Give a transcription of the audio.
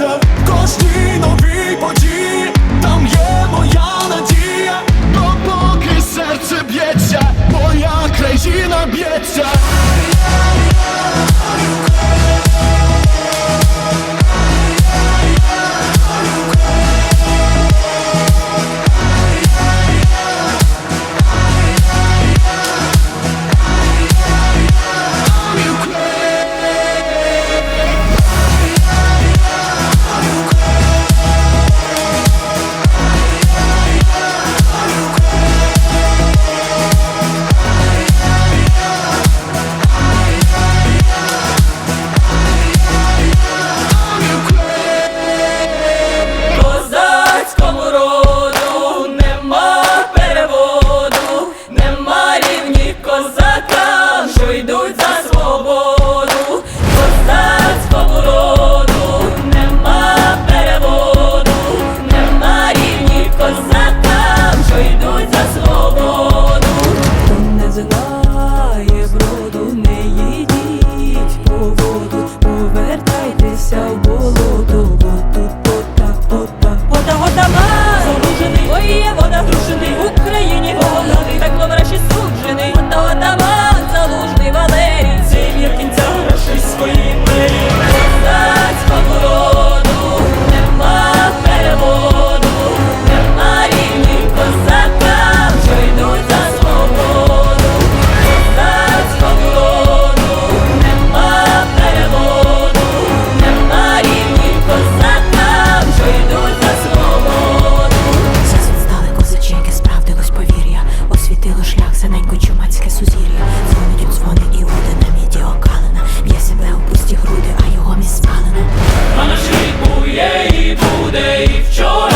серця в кожній новій події, там є моя надія, но поки серце б'ється, моя країна б'ється. Dave Choi.